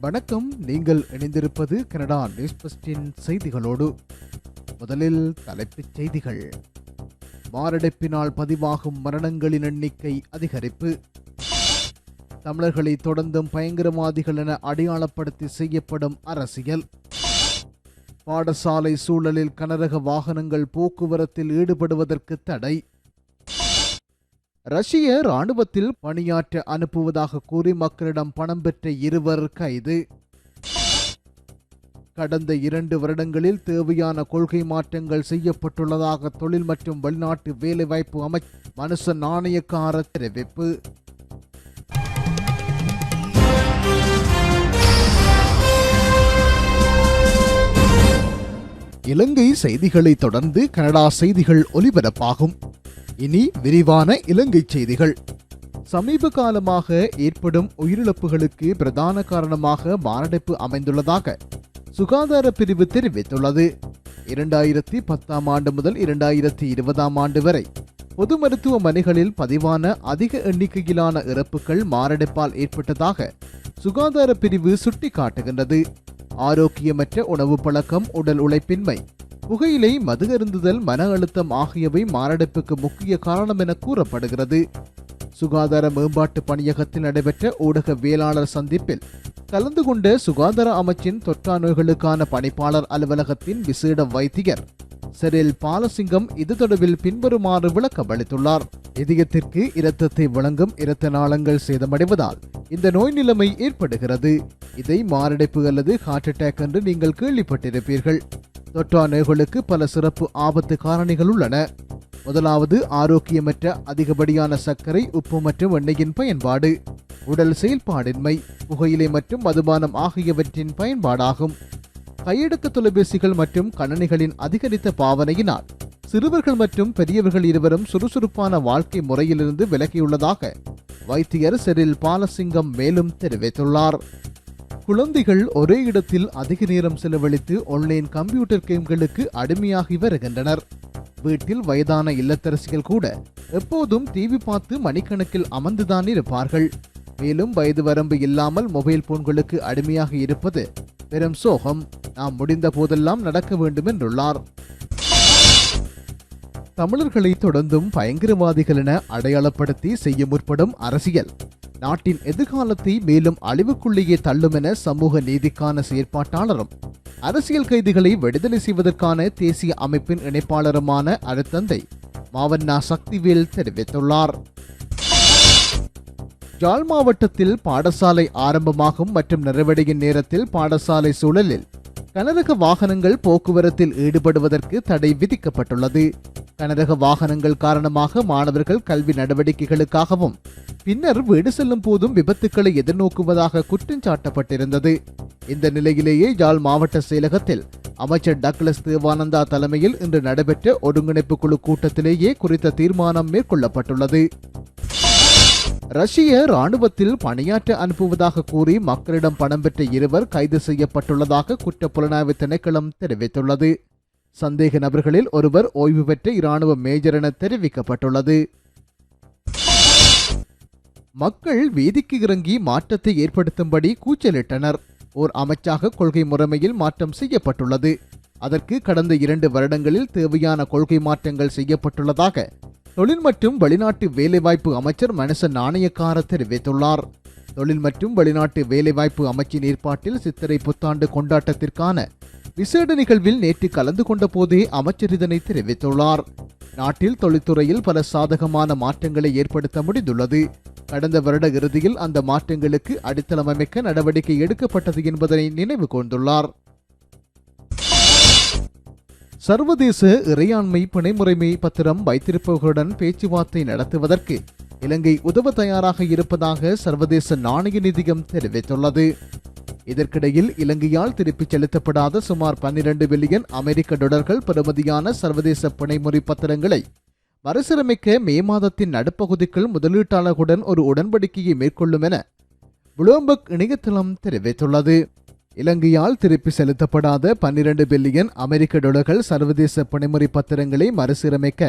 வணக்கம். நீங்கள் இணைந்திருப்பது கனடா நியூஸ் பஸ்டின் செய்திகளோடு. முதலில் தலைப்புச் செய்திகள். மாரடைப்பினால் பதிவாகும் மரணங்களின் எண்ணிக்கை அதிகரிப்பு. தமிழர்களை தொடர்ந்தும் பயங்கரவாதிகள் என அடையாளப்படுத்தி செய்யப்படும் அரசியல். பாடசாலை சூழலில் கனரக வாகனங்கள் போக்குவரத்தில் ஈடுபடுவதற்கு தடை. ரஷ்ய ராணுவத்தில் பணியாற்ற அனுப்புவதாக கூறி மக்களிடம் பணம் பெற்ற இருவர் கைது. கடந்த இரண்டு வருடங்களில் தேவையான கொள்கை மாற்றங்கள் செய்யப்பட்டுள்ளதாக தொழில் மற்றும் வெளிநாட்டு வேலைவாய்ப்பு அமை மனுஷ நாணயக்கார தெரிவிப்பு. இலங்கை செய்திகளை தொடர்ந்து கனடா செய்திகள் ஒலிபரப்பாகும். இனி விரிவான இலங்கை செய்திகள். சமீப காலமாக ஏற்படும் உயிரிழப்புகளுக்கு பிரதான காரணமாக மாரடைப்பு அமைந்துள்ளதாக சுகாதார பிரிவு தெரிவித்துள்ளது. இரண்டாயிரத்தி பத்தாம் ஆண்டு முதல் இரண்டாயிரத்தி இருபதாம் ஆண்டு வரை பொது மருத்துவமனைகளில் பதிவான அதிக எண்ணிக்கையிலான இறப்புகள் மாரடைப்பால் ஏற்பட்டதாக சுகாதார பிரிவு சுட்டிக்காட்டுகின்றது. ஆரோக்கியமற்ற உணவு பழக்கம் உடல் உழைப்பின்மை புகையிலை மது அருந்துதல் மன அழுத்தம் ஆகியவை மாரடைப்புக்கு முக்கிய காரணம் என கூறப்படுகிறது. சுகாதார மேம்பாட்டு பணியகத்தில் நடைபெற்ற ஊடக வேளாளர் சந்திப்பில் கலந்து கொண்ட சுகாதார அமைச்சின் தொற்றா நோய்களுக்கான பணிப்பாளர் அலுவலகத்தின் விசேட வைத்தியர் செரில் பாலசிங்கம் இது தொடர்பில் பின்வருமாறு விளக்கம் அளித்துள்ளார். இதயத்திற்கு இரத்தத்தை வழங்கும் இரத்த நாளங்கள் சேதமடைவதால் இந்த நோய் நிலைமை ஏற்படுகிறது. இதை மாரடைப்பு அல்லது ஹார்ட் அட்டாக் என்று நீங்கள் கேள்விப்பட்டிருப்பீர்கள். தொற்றா நோய்களுக்கு பல சிறப்பு ஆபத்து காரணிகள் உள்ளன. முதலாவது ஆரோக்கியமற்ற அதிகப்படியான சர்க்கரை உப்பு மற்றும் எண்ணெயின் பயன்பாடு. உடல் செயல்பாடின்மை புகையிலை மற்றும் மதுபானம் ஆகியவற்றின் பயன்பாடாகும். கையடக்க தொலைபேசிகள் மற்றும் கணனிகளின் அதிகரித்த பாவனையினால் சிறுவர்கள் மற்றும் பெரியவர்கள் இருவரும் சுறுசுறுப்பான வாழ்க்கை முறையிலிருந்து விலகியுள்ளதாக வைத்தியர் செரில் பாலசிங்கம் மேலும் தெரிவித்துள்ளார். குழந்தைகள் ஒரே இடத்தில் அதிக நேரம் செலவழித்து ஆன்லைன் கம்ப்யூட்டர் கேம்களுக்கு அடிமையாகி வருகின்றனர். வீட்டில் வயதான இல்லத்தரசிகள் கூட எப்போதும் டிவி பார்த்து மணிக்கணக்கில் அமர்ந்துதான் இருப்பார்கள். மேலும் வயது வரம்பு இல்லாமல் மொபைல் போன்களுக்கு அடிமையாக இருப்பது பெரும் சோகம். நாம் முடிந்த போதெல்லாம் நடக்க வேண்டும் என்றுள்ளார். தமிழர்களை தொடர்ந்தும் பயங்கரவாதிகள் என அடையாளப்படுத்தி செய்ய முற்படும் அரசியல். நாட்டின் எதிர்காலத்தை மேலும் அழிவுக்குள்ளேயே தள்ளும் என சமூக நீதிக்கான செயற்பாட்டாளரும் அரசியல் கைதிகளை விடுதலை செய்வதற்கான தேசிய அமைப்பின் இணைப்பாளருமான அருத்தந்தை மாவண்ணா சக்திவேல் தெரிவித்துள்ளார். யாழ் மாவட்டத்தில் பாடசாலை ஆரம்பமாகும் மற்றும் நிறைவடையும் நேரத்தில் பாடசாலை சூழலில் கனரக வாகனங்கள் போக்குவரத்தில் ஈடுபடுவதற்கு தடை விதிக்கப்பட்டுள்ளது. கனரக வாகனங்கள் காரணமாக மாணவர்கள் கல்வி நடவடிக்கைகளுக்காகவும் பின்னர் வீடு செல்லும் போதும் விபத்துக்களை எதிர்நோக்குவதாக குற்றம் சாட்டப்பட்டிருந்தது. இந்த நிலையிலேயே யாழ் மாவட்ட செயலகத்தில் அமைச்சர் டக்ளஸ் தேவானந்தா தலைமையில் இன்று நடைபெற்ற ஒருங்கிணைப்பு குழு கூட்டத்திலேயே குறித்த தீர்மானம் மேற்கொள்ளப்பட்டுள்ளது. ரஷ்ய ராணுவத்தில் பணியாற்ற அனுப்புவதாக கூறி மக்களிடம் பணம் பெற்ற இருவர் கைது செய்யப்பட்டுள்ளதாக குற்றப்புலனாய்வு திணைக்களம் தெரிவித்துள்ளது. சந்தேக நபர்களில் ஒருவர் ஓய்வு பெற்ற இராணுவ மேஜர் என தெரிவிக்கப்பட்டுள்ளது. மக்கள் வீதிக்கு இறங்கி மாற்றத்தை ஏற்படுத்தும்படி கூச்சலிட்டனர். ஓர் அமைச்சாக கொள்கை முறைமையில் மாற்றம் செய்யப்பட்டுள்ளது. அதற்கு கடந்த இரண்டு வருடங்களில் தேவையான கொள்கை மாற்றங்கள் செய்யப்பட்டுள்ளதாக தொழில் மற்றும் வெளிநாட்டு வேலைவாய்ப்பு அமைச்சர் மனுஷ நாணயக்கார தெரிவித்துள்ளார். தொழில் மற்றும் வெளிநாட்டு வேலைவாய்ப்பு அமைச்சின் ஏற்பாட்டில் சித்திரை புத்தாண்டு கொண்டாட்டத்திற்கான விசேட நிகழ்வில் நேற்று கலந்து கொண்ட போதே அமைச்சர் இதனை தெரிவித்துள்ளார். நாட்டில் தொழில்துறையில் பல சாதகமான மாற்றங்களை ஏற்படுத்த முடிந்துள்ளது. கடந்த வருட இறுதியில் அந்த மாற்றங்களுக்கு அடித்தளம் அமைக்க நடவடிக்கை எடுக்கப்பட்டது என்பதனை நினைவு கொண்டுள்ளார் சர்வதேச இறையாண்மை பிணைமுறைமை பத்திரம் வைத்திருப்பவர்களுடன் பேச்சுவார்த்தை நடத்துவதற்கு இலங்கை உதவ தயாராக இருப்பதாக சர்வதேச நாணய நிதியம் தெரிவித்துள்ளது. இதற்கிடையில் இலங்கையால் திருப்பிச் செலுத்தப்படாத சுமார் பன்னிரண்டு பில்லியன் அமெரிக்க டொலர்கள் பெறுமதியான சர்வதேச பிணைமுறை பத்திரங்களை மறுசீரமைக்க மே மாதத்தின் நடுப்பகுதிக்குள் முதலீட்டாளர்களுடன் ஒரு உடன்படிக்கையை மேற்கொள்ளும் என புளோம்பர்க் இணையதளம் தெரிவித்துள்ளது. இலங்கையால் திருப்பி செலுத்தப்படாத பன்னிரண்டு பில்லியன் அமெரிக்க டொலர்கள் சர்வதேச பணிமுறை பத்திரங்களை மறுசீரமைக்க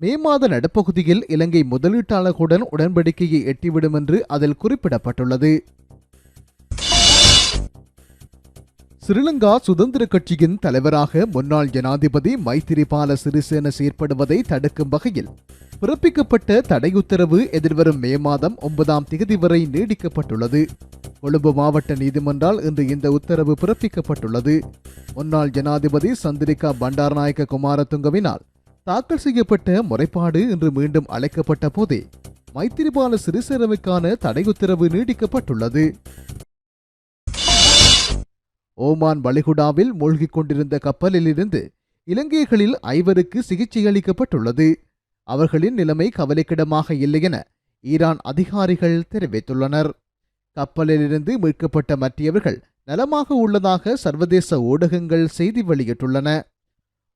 மே மாத நடுப்பகுதியில் இலங்கை முதலீட்டாளர்களுடன் உடன்படிக்கையை எட்டிவிடும் என்று அதில் குறிப்பிடப்பட்டுள்ளது. ஸ்ரீலங்கா சுதந்திர கட்சியின் தலைவராக முன்னாள் ஜனாதிபதி மைத்திரிபால சிறிசேன செயற்படுவதை தடுக்கும் வகையில் பிறப்பிக்கப்பட்ட தடை உத்தரவு எதிர்வரும் மே மாதம் ஒன்பதாம் தேதி வரை நீடிக்கப்பட்டுள்ளது. கொழும்பு மாவட்ட நீதிமன்றால் இன்று இந்த உத்தரவு பிறப்பிக்கப்பட்டுள்ளது. முன்னாள் ஜனாதிபதி சந்திரிகா பண்டாரநாயக்க குமாரதுங்கவினால் தாக்கல் செய்யப்பட்ட முறைப்பாடு இன்று மீண்டும் அழைக்கப்பட்ட போதே மைத்திரிபால சிறிசேனவுக்கான தடை உத்தரவு நீடிக்கப்பட்டுள்ளது. ஓமான் வளைகுடாவில் மூழ்கிக் கொண்டிருந்த கப்பலிலிருந்து இலங்கைகளில் ஐவருக்கு சிகிச்சை அளிக்கப்பட்டுள்ளது. அவர்களின் நிலைமை கவலைக்கிடமாக இல்லை என ஈரான் அதிகாரிகள் தெரிவித்துள்ளனர். கப்பலிலிருந்து மீட்கப்பட்ட மற்றவர்கள் நலமாக உள்ளதாக சர்வதேச ஊடகங்கள் செய்தி வெளியிட்டுள்ளன.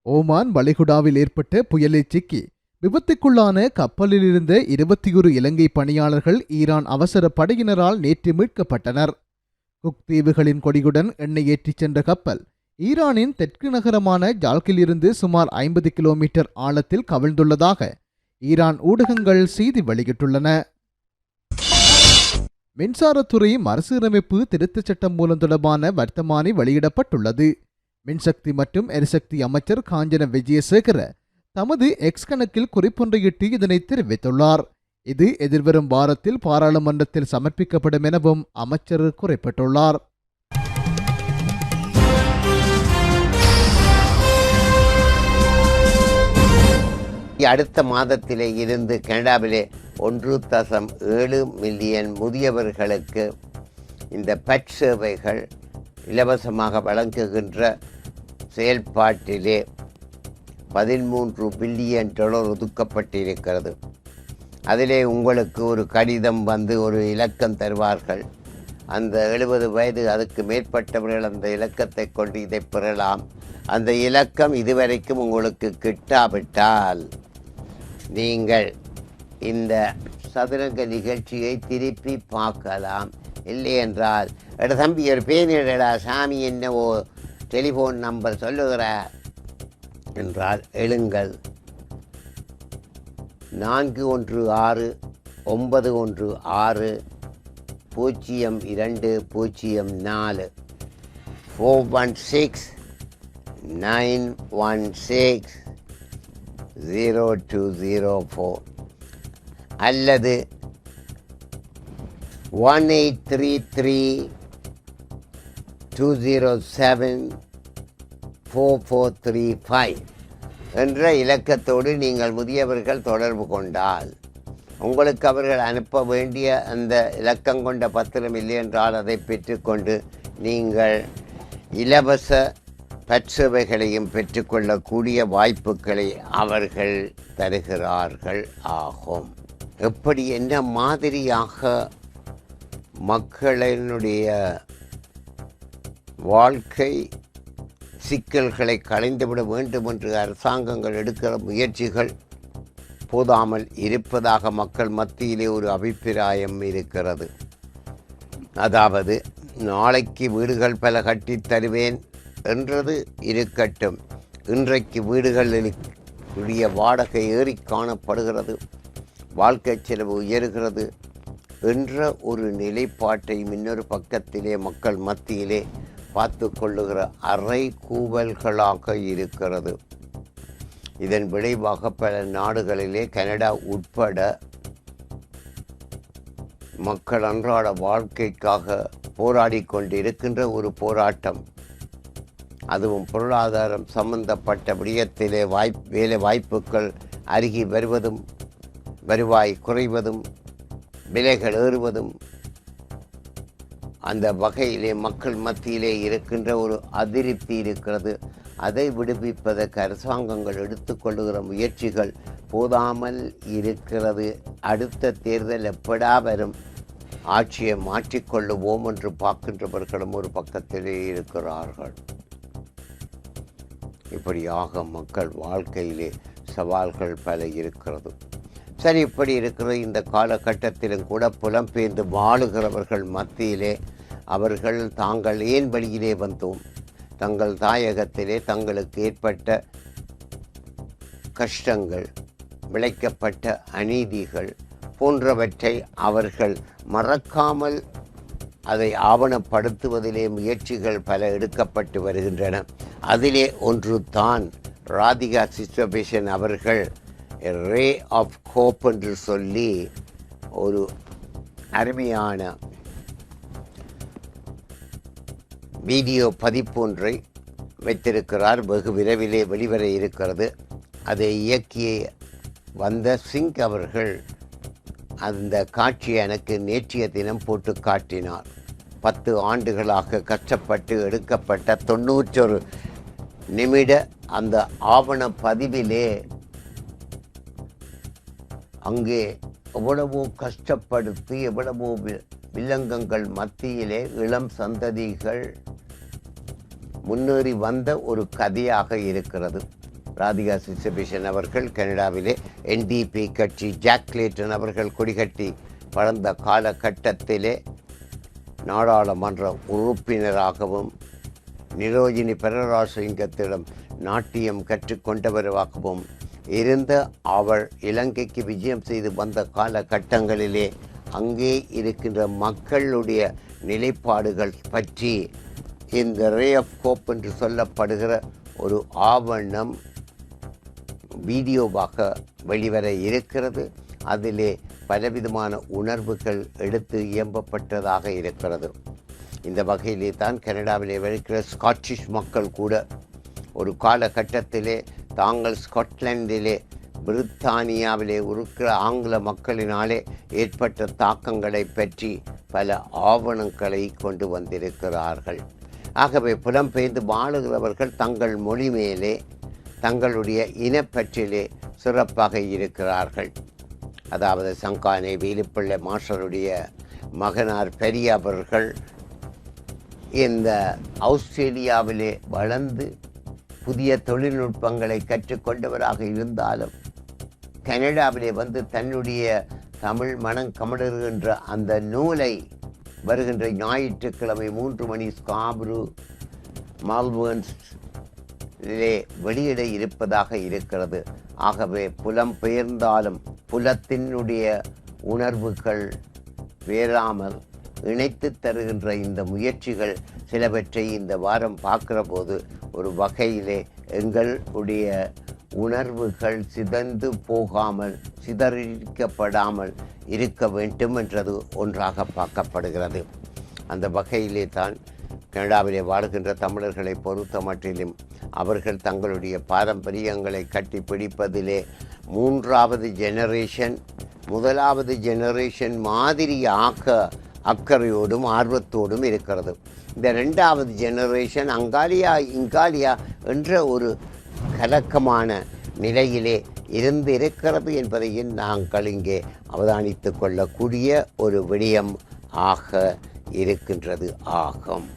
ஓமான் வளைகுடாவில் ஏற்பட்ட புயலில் சிக்கி விபத்துக்குள்ளான கப்பலிலிருந்த இருபத்தி ஒரு இலங்கை பணியாளர்கள் ஈரான் அவசர படையினரால் நேற்று மீட்கப்பட்டனர். குக் தீவுகளின் கொடியுடன் எண்ணெய் ஏற்றிச் சென்ற கப்பல் ஈரானின் தெற்கு நகரமான ஜால்கிலிருந்து சுமார் ஐம்பது கிலோமீட்டர் ஆழத்தில் கவிழ்ந்துள்ளதாக ஈரான் ஊடகங்கள் செய்தி வெளியிட்டுள்ளன. மின்சாரத்துறை மறுசீரமைப்பு திருத்தச் சட்டம் மூலம் தொடர்பான வர்த்தமானி வெளியிடப்பட்டுள்ளது. மின்சக்தி மற்றும் எரிசக்தி அமைச்சர் காஞ்சன விஜயசேகர தமது எக்ஸ் கணக்கில் குறிப்பொன்றையிட்டு இதனை தெரிவித்துள்ளார். இது எதிர்வரும் வாரத்தில் பாராளுமன்றத்தில் சமர்ப்பிக்கப்படும் எனவும் அமைச்சர் குறிப்பிட்டுள்ளார். அடுத்த மாதத்திலே இருந்து கனடாவிலே ஒன்று தசம் ஏழு மில்லியன் முதியவர்களுக்கு இந்த பட் சேவைகள் இலவசமாக வழங்குகின்ற செயல்பாட்டிலே பதிமூன்று பில்லியன் டாலர் ஒதுக்கப்பட்டிருக்கிறது. அதிலே உங்களுக்கு ஒரு கடிதம் வந்து ஒரு இலக்கம் தருவார்கள். அந்த எழுபது வயது அதுக்கு மேற்பட்டவர்கள் அந்த இலக்கத்தை கொண்டு இதை பெறலாம். அந்த இலக்கம் இதுவரைக்கும் உங்களுக்கு கிட்டாவிட்டால் நீங்கள் இந்த சதுரங்க நிகழ்ச்சியை திருப்பி பார்க்கலாம். இல்லை என்றால் எட தம்பி ஒரு பேனிடடா சாமி என்னவோ டெலிஃபோன் நம்பர் சொல்லுகிறார் என்றால் எழுங்கள். நான்கு ஒன்று ஆறு ஒன்பது ஒன்று ஆறு பூஜ்ஜியம் இரண்டு பூஜ்ஜியம் நாலு. Four one six nine one six zero two zero four அல்லது one eight three three two zero seven four four three five என்ற இலக்கத்தோடு நீங்கள் முதியவர்கள் தொடர்பு கொண்டால் உங்களுக்கு அவர்கள் அனுப்ப வேண்டிய அந்த இலக்கம் கொண்ட பத்திரம் இல்லையென்றால் அதை பெற்றுக்கொண்டு நீங்கள் இலவச பற்சுவைகளையும் பெற்றுக்கொள்ளக்கூடிய வாய்ப்புகளை அவர்கள் தருகிறார்கள் ஆகும். எப்படி என்ன மாதிரியாக மக்களினுடைய வாழ்க்கை சிக்கல்களை களைந்துவிட வேண்டும் என்று அரசாங்கங்கள் எடுக்கிற முயற்சிகள் போதாமல் இருப்பதாக மக்கள் மத்தியிலே ஒரு அபிப்பிராயம் இருக்கிறது. அதாவது நாளைக்கு வீடுகள் பல கட்டித் தருவேன் என்றது இருக்கட்டும். இன்றைக்கு வீடுகளில் உடைய வாடகை ஏறி காணப்படுகிறது. வாழ்க்கை செலவு உயர்கிறது என்ற ஒரு நிலைப்பாட்டை இன்னொரு பக்கத்திலே மக்கள் மத்தியிலே பார்த்து கொள்ளுகிற அறை கூவல்களாக இருக்கிறது. இதன் விளைவாக பல நாடுகளிலே கனடா உட்பட மக்கள் அன்றாட வாழ்க்கைக்காக போராடி கொண்டிருக்கின்ற ஒரு போராட்டம். அதுவும் பொருளாதாரம் சம்பந்தப்பட்ட விடயத்திலே வாய்ப் வேலை வாய்ப்புகள் அருகி வருவதும் வருவாய் குறைவதும் விலைகள் ஏறுவதும் அந்த வகையிலே மக்கள் மத்தியிலே இருக்கின்ற ஒரு அதிருப்தி இருக்கிறது. அதை விடுவிப்பதற்கு அரசாங்கங்கள் எடுத்துக்கொள்ளுகிற முயற்சிகள் போதாமல் இருக்கிறது. அடுத்த தேர்தல் எப்படா வரும்? ஆட்சியை மாற்றிக்கொள்ளுவோம் என்று பார்க்கின்றவர்களும் ஒரு பக்கத்திலே இருக்கிறார்கள். இப்படியாக மக்கள் வாழ்க்கையிலே சவால்கள் பல இருக்கிறது. சரி இப்படி இருக்கிற இந்த காலகட்டத்திலும் கூட புலம்பெயர்ந்து வாழுகிறவர்கள் மத்தியிலே அவர்கள் தாங்கள் ஏன் வழியிலே வந்தோம்? தங்கள் தாயகத்திலே தங்களுக்கு ஏற்பட்ட கஷ்டங்கள் விளைக்கப்பட்ட அநீதிகள் போன்றவற்றை அவர்கள் மறக்காமல் அதை ஆவணப்படுத்துவதிலே முயற்சிகள் பல எடுக்கப்பட்டு வருகின்றன. அதிலே ஒன்று தான் ராதிகா சிஸ்டபேஷன் அவர்கள் ரே ஆஃப் கோப் என்று சொல்லி ஒரு அருமையான வீடியோ பதிப்பு ஒன்றை வைத்திருக்கிறார். வெகு விரைவிலே வெளிவர இருக்கிறது. அதை இயக்கிய வந்த சிங் அவர்கள் அந்த காட்சியை எனக்கு நேற்றைய தினம் போட்டு காட்டினார். பத்து ஆண்டுகளாக கஷ்டப்பட்டு எடுக்கப்பட்ட தொண்ணூற்றொரு நிமிட அந்த ஆவண பதிவிலே அங்கே எவ்வளவோ கஷ்டப்படுத்தி எவ்வளவோ வி- வில்லங்கங்கள் மத்தியிலே இளம் சந்ததிகள் முன்னேறி வந்த ஒரு கதையாக இருக்கிறது. ராதிகா சிசபிஷன் அவர்கள் கனடாவிலே என்டிபி கட்சி ஜாக் லேட்டன் அவர்கள் கொடிகட்டி வளர்ந்த காலகட்டத்திலே நாடாளுமன்ற உறுப்பினராகவும் நிரோஜினி பெரராசிங்கத்திடம் நாட்டியம் கற்றுக்கொண்டவராகவும் இருந்த அவள் இலங்கைக்கு விஜயம் செய்து வந்த காலகட்டங்களிலே அங்கே இருக்கின்ற மக்களுடைய நிலைப்பாடுகள் பற்றி இந்த ரே ஆஃப் கோப் என்று சொல்லப்படுகிற ஒரு ஆவணம் வீடியோவாக வெளிவர இருக்கிறது. அதிலே பலவிதமான உணர்வுகள் எடுத்து இயம்பப்பட்டதாக இருக்கிறது. இந்த வகையிலே தான் கனடாவிலே இருக்கிற ஸ்காட்டிஷ் மக்கள் கூட ஒரு காலகட்டத்திலே தாங்கள் ஸ்காட்லாண்டிலே பிரித்தானியாவிலே இருக்கிற ஆங்கில மக்களினாலே ஏற்பட்ட தாக்கங்களை பற்றி பல ஆவணங்களை கொண்டு வந்திருக்கிறார்கள். ஆகவே புலம்பெயர்ந்து வாழுகிறவர்கள் தங்கள் மொழி மேலே தங்களுடைய இனப்பற்றிலே சிறப்பாக இருக்கிறார்கள். அதாவது சங்கானை வேலுப்பிள்ளை மாஸ்டருடைய மகனார் பெரியவர்கள் இந்த ஆஸ்திரேலியாவிலே வளர்ந்து புதிய தொழில்நுட்பங்களை கற்றுக்கொண்டவராக இருந்தாலும் கனடாவிலே வந்து தன்னுடைய தமிழ் மனம் கமடுகின்ற அந்த நூலை வருகின்ற ஞாயிற்றுக்கிழமை மூன்று மணி ஸ்காப்ரு மால்பர்ன்ஸ் வெளியிட இருப்பதாக இருக்கிறது. ஆகவே புலம் பெயர்ந்தாலும் புலத்தினுடைய உணர்வுகள் வேறாமல் இணைத்து தருகின்ற இந்த முயற்சிகள் சிலவற்றை இந்த வாரம் பார்க்குற போது ஒரு வகையிலே எங்களுடைய உணர்வுகள் சிதந்து போகாமல் சிதறிக்கப்படாமல் இருக்க வேண்டும் என்றது ஒன்றாக பார்க்கப்படுகிறது. அந்த வகையிலே தான் கனடாவிலே வாழ்கின்ற தமிழர்களை பொறுத்த மட்டிலும் அவர்கள் தங்களுடைய பாரம்பரியங்களை கட்டி பிடிப்பதிலே மூன்றாவது ஜெனரேஷன் முதலாவது ஜெனரேஷன் மாதிரியாக அக்கறையோடும் ஆர்வத்தோடும் இருக்கிறது. இந்த ரெண்டாவது ஜெனரேஷன் அங்காலியா இங்காலியா என்ற ஒரு கலக்கமான நிலையிலே இருந்து இருக்கிறது என்பதையும் நாங்கள் இங்கே அவதானித்து கொள்ளக்கூடிய ஒரு விடயம் ஆக இருக்கின்றது ஆகும்.